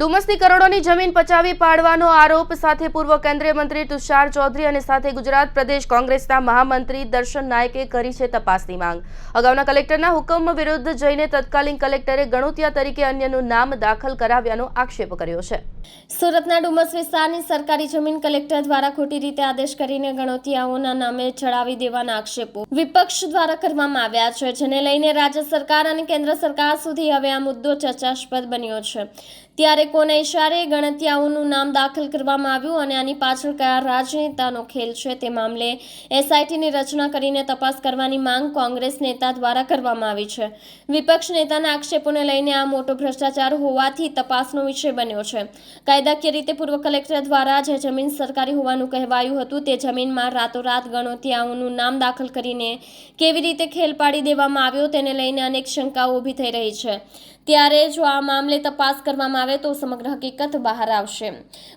ડુમસની કરોડોની જમીન પચાવી પાડવાનો આરોપ સાથે પૂર્વ કેન્દ્રીય મંત્રી તુષાર ચૌધરી અને સાથે ગુજરાત પ્રદેશ કોંગ્રેસના મહામંત્રી દર્શન નાયકે કરી છે તપાસની માંગ. અગાઉના કલેક્ટરના હુકમ વિરુદ્ધ જઈને તત્કાલીન કલેક્ટરે ગણોતિયા તરીકે અન્યનું નામ દાખલ કરાવ્યાનો આક્ષેપ કર્યો છે. સુરતના ડુમસ વિસ્તારની સરકારી જમીન કલેક્ટર દ્વારા ખોટી રીતે આદેશ કરીને ગણોતિયાઓના નામે ચડાવી દેવાના આક્ષેપો વિપક્ષ દ્વારા કરવામાં આવ્યા છે, જેને લઈને રાજ્ય સરકાર અને કેન્દ્ર સરકાર સુધી હવે આ મુદ્દો ચર્ચાસ્પદ બન્યો છે. ત્યારે કોના ઇશારે ગણતિયાઓનું નામ દાખલ કરવામાં આવ્યું અને આની પાછળ કયા રાજનેતાનો ખેલ છે તે મામલે એસઆઈટીની રચના કરીને તપાસ કરવાની માંગ કોંગ્રેસ નેતા દ્વારા કરવામાં આવી છે. વિપક્ષ નેતાના આક્ષેપોને લઈને આ મોટો ભ્રષ્ટાચાર હોવાથી તપાસનો વિષય બન્યો છે. કાયદાકીય રીતે પૂર્વ કલેક્ટર દ્વારા જે જમીન સરકારી હોવાનું કહેવાયું હતું તે જમીનમાં રાતોરાત ગણોતિયાઓનું નામ દાખલ કરીને કેવી રીતે ખેલ પાડી દેવામાં આવ્યો તેને લઈને અનેક શંકાઓ ઊભી થઈ રહી છે. ત્યારે જો આ મામલે તપાસ કરવામાં આવે તો સમગ્ર હકીકત બહાર આવશે.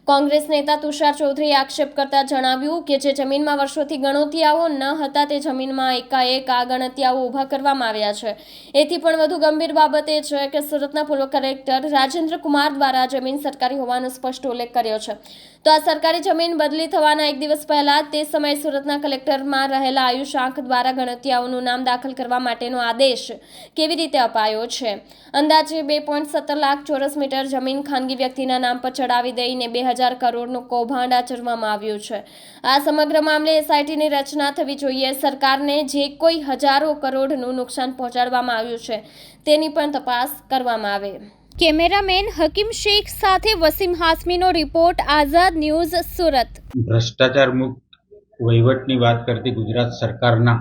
કોંગ્રેસ નેતા તુષાર ચૌધરીએ આક્ષેપ કરતા જણાવ્યું કે જે જમીનમાં વર્ષોથી ગણોતિયાઓ ન હતા તે જમીનમાં એકાએક આ ગણતિયાઓ ઊભા કરવામાં આવ્યા છે. એથી પણ વધુ ગંભીર બાબત એ છે કે સુરતના પૂર્વ કલેક્ટર રાજેન્દ્ર કુમાર દ્વારા જમીન સરકારી હોવાનો સ્પષ્ટ ઉલ્લેખ કર્યો છે. તો આ સરકારી જમીન બદલી થવાના એક દિવસ પહેલા તે સમયે સુરતના કલેક્ટરમાં રહેલા આયુષ આંખ દ્વારા ગણતિયાઓનું નામ દાખલ કરવા માટેનો આદેશ કેવી રીતે અપાયો છે? અંદાજે બે પોઈન્ટ સત્તર લાખ ચોરસ મીટર જમીન ખાનગી વ્યક્તિના નામ પર ચડાવી દઈને બે હજાર કરોડનું કૌભાંડ આચરવામાં આવ્યું છે. આ સમગ્ર મામલે એસઆઈટીની રચના થવી જોઈએ. સરકારને જે કોઈ હજારો કરોડનું નુકસાન પહોંચાડવામાં આવ્યું છે તેની પણ તપાસ કરવામાં આવે. કેમેરામેન હકીમ શેખ સાથે વસીમ હાસમીનો રિપોર્ટ આઝાદ ન્યૂઝ સુરત. ભ્રષ્ટાચાર મુક્ત વહીવટની વાત કરતી ગુજરાત સરકારના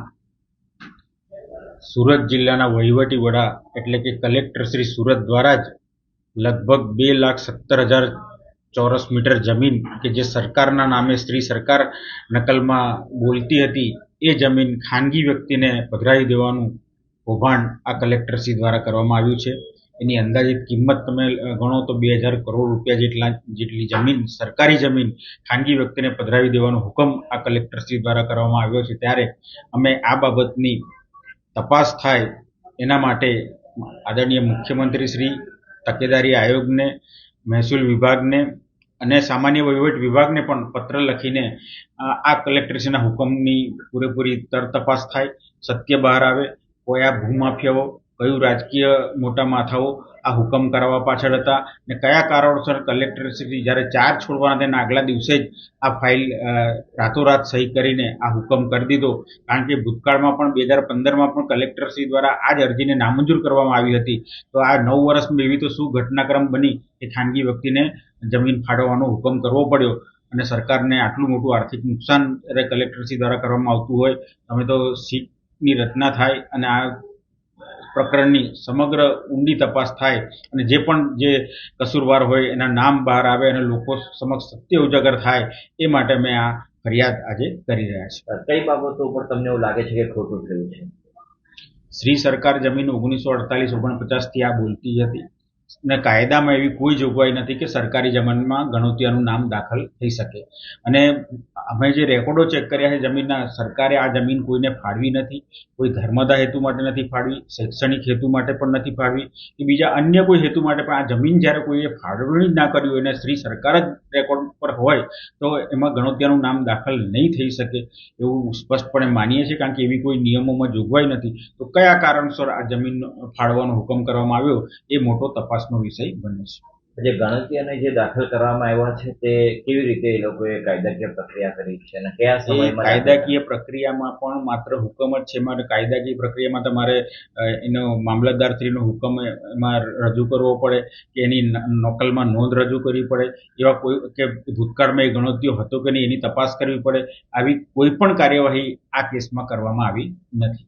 સુરત જિલ્લાના વહીવટી વડા એટલે કે કલેક્ટર શ્રી સુરત દ્વારા જ લગભગ બે લાખ સત્તર હજાર ચોરસ મીટર જમીન કે જે સરકારના નામે સ્ત્રી સરકાર નકલમાં બોલતી હતી, એ જમીન ખાનગી વ્યક્તિને પધરાવી દેવાનું કૌભાંડ આ કલેક્ટરશ્રી દ્વારા કરવામાં આવ્યું છે. એની અંદાજિત કિંમત તમે ગણો તો બે હજાર કરોડ રૂપિયા જેટલા, જેટલી જમીન, સરકારી જમીન ખાનગી વ્યક્તિને પધરાવી દેવાનો હુકમ આ કલેક્ટરશ્રી દ્વારા કરવામાં આવ્યો છે. ત્યારે અમે આ બાબતની તપાસ થાય એના માટે આદરણીય મુખ્યમંત્રી શ્રી તકેદારી આયોગને, મહેસૂલ વિભાગને અને સામાન્ય વહીવટ વિભાગને પણ પત્ર લખીને, આ કલેક્ટરશ્રીના હુકમની પૂરેપૂરી તર તપાસ થાય, સત્ય બહાર આવે, કોઈ આ ભૂમાફિયાઓ કયું રાજકીય મોટા માથાઓ આ હુકમ કરાવવા પાછળ હતા ને કયા કારણોસર કલેક્ટરશ્રી જ્યારે ચાર છોડવાના તેના આગલા દિવસે જ આ ફાઇલ રાતોરાત સહી કરીને આ હુકમ કરી દીધો. કારણ કે ભૂતકાળમાં પણ બે હજાર પંદરમાં પણ કલેક્ટરશ્રી દ્વારા આ જ અરજીને નામંજૂર કરવામાં આવી હતી. તો આ નવ વર્ષમાં એવી તો શું ઘટનાક્રમ બની કે ખાનગી વ્યક્તિને જમીન ફાળવવાનો હુકમ કરવો પડ્યો અને સરકારને આટલું મોટું આર્થિક નુકસાન કલેક્ટરશ્રી દ્વારા કરવામાં આવતું હોય તમે તો સીટની રચના થાય અને આ પ્રકરણની સમગ્ર ઊંડી તપાસ થાય અને જે પણ જે કસૂરવાર હોય એના નામ બહાર આવે અને લોકો સમક્ષ સત્ય ઉજાગર થાય એ માટે મેં આ ફરિયાદ આજે કરી રહ્યા છે કઈ બાબતો ઉપર તમને એવું લાગે છે કે ખોટું થયું છે? શ્રી સરકાર જમીન ઓગણીસો અડતાલીસ ઓગણપચાસથી આ બોલતી હતી. અને કાયદામાં એવી કોઈ જોગવાઈ નથી કે સરકારી જમીનમાં ગણોતિયાનું નામ દાખલ થઈ શકે. અને અમે જે રેકોર્ડો ચેક કર્યા છે જમીનના, સરકારે આ જમીન કોઈને ફાળવી નથી, કોઈ ધર્મદા હેતુ માટે નથી ફાળવી, શૈક્ષણિક હેતુ માટે પણ નથી ફાળવી, કે બીજા અન્ય કોઈ હેતુ માટે પણ આ જમીન જ્યારે કોઈએ ફાળવણી જ ના કર્યું હોય અને શ્રી સરકાર જ રેકોર્ડ પર હોય, તો એમાં ગણોતિયાનું નામ દાખલ નહીં થઈ શકે એવું સ્પષ્ટપણે માનીએ છીએ, કારણ કે એવી કોઈ નિયમોમાં જોગવાઈ નથી. તો કયા કારણસર આ જમીન ફાળવાનો હુકમ કરવામાં આવ્યો, એ મોટો તપાસનો વિષય બને છે. જે ગણતરીને જે દાખલ કરવામાં આવ્યા છે તે કેવી રીતે એ લોકોએ કાયદાકીય પ્રક્રિયા કરી છે અને કયા સમયમાં કાયદાકીય પ્રક્રિયામાં પણ માત્ર હુકમ જ છે મારે કાયદાકીય પ્રક્રિયામાં તમારે એનો એનો મામલતદારશ્રીનો હુકમ એમાં રજૂ કરવો પડે કે એની નકલમાં નોંધ રજૂ કરવી પડે એવા કોઈ કે ભૂતકાળમાં એ ગણતરીઓ હતો કે નહીં એની તપાસ કરવી પડે આવી કોઈ પણ કાર્યવાહી આ કેસમાં કરવામાં આવી નથી.